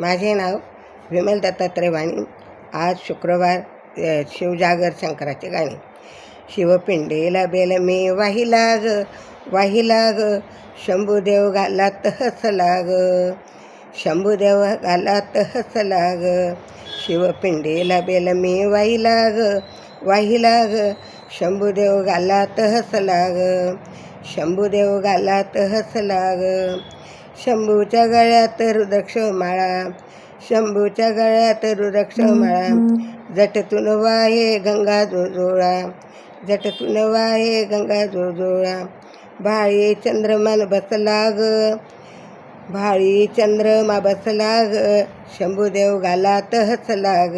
माझे नाव विमल दत्तात्रय वाणी. आज शुक्रवार शिवजागर शंकराचे गाणे. शिवपिंडेला बेल मी वाहिला ग वाहिला ग शंभूदेव घाला तहस लाग. शंभूदेव घाला तहस लाग शिवपिंडेला बेल मी वाहिला ग वाहिला ग शंभूदेव घाला तहस लाग. शंभूदेव घाला तहस लाग. शंभूच्या गळ्यात रुद्राक्ष माळा शंभूच्या गळ्यात रुद्राक्ष माळा जटतून वाहे गंगा जोजोळा. जटतून वाहे गंगा जोजोळा. भाळी चंद्रमान बसला ग भाळी चंद्रमा बसला ग शंभूदेव घालात हसला ग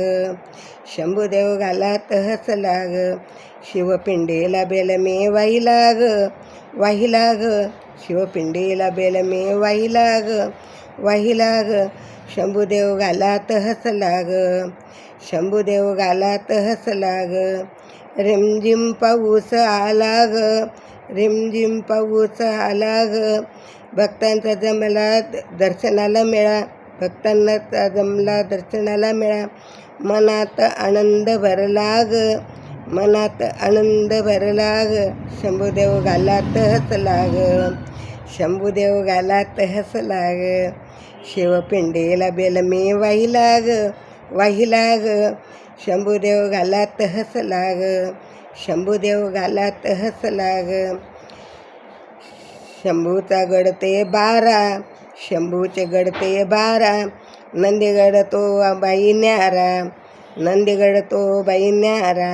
शंभूदेव घालात हसला ग शिवपिंडीला बेल मी वाहिला ग वाहिला ग शिवपिंडीला बेल मी वाहिला ग वाहिला ग शंभूदेव घालात हसला ग शंभूदेव घालात हसला ग रिमझिम पाऊस आला ग रिमझिम पाऊस आला ग भक्तांचा जमला दर्शनाला मिळा भक्तांना जमला दर्शनाला मिळा मनात आनंद भरला ग मनात आनंद भरला ग शंभूदेव गालात हसला ग शंभूदेव गालात हसला ग शिवपिंडीला बेल मी वाहिला ग वाहिला ग शंभूदेव गालात हसला ग शंभूदेव गालात हसला ग शंभूचा गडते बारा शंभूचे गडते बारा. नंदीगड तो बाई न्यारा नंदीगड तो बाई न्यारा.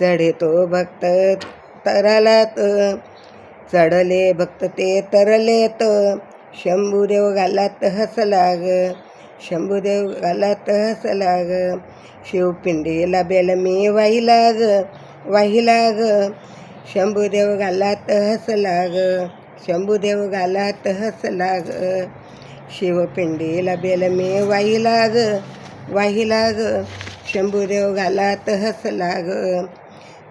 चढेतो भक्त तरलत. चढले भक्त ते तरलेत. शंभूदेव घालात हसलाग शंभूदेव घालात हसलाग शिवपिंडीला बेल मी वाहिलाग ग शंभूदेव घालात हसलाग शंभूदेव घालात हसलाग शिवपिंडीला बेल मी वाहिलाग ग शंभूदेव घालात हसलाग ग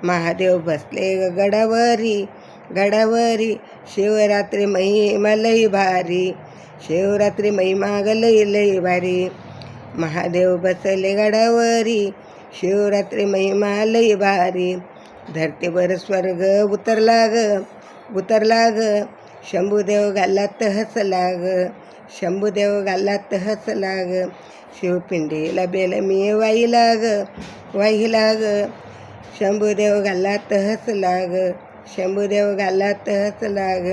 महादेव बसले ग गडावरी गडावरी. शिवरात्री महिमा लई भारी शिवरात्री महिमा लई लई भारी. महादेव बसले गडावरी शिवरात्री महिमा लई भारी. धरतीवर स्वर्ग उतरला ग उतरला ग. शंभूदेव घालात हसला ग शंभूदेव घालात हसला ग. शिवपिंडीला बेल मी वाहिला ग वाहिला ग. शंभूदेव घाला तहस लाग शंभूदेव घाला तहस लाग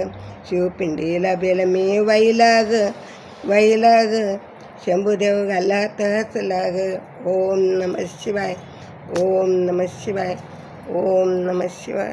शिवपिंडीला बेल मी वाहिला ग वाहिला ग शंभूदेव घालात हसला ग ओम नम शिवाय ओम नम शिवाय ओम नम शिवाय.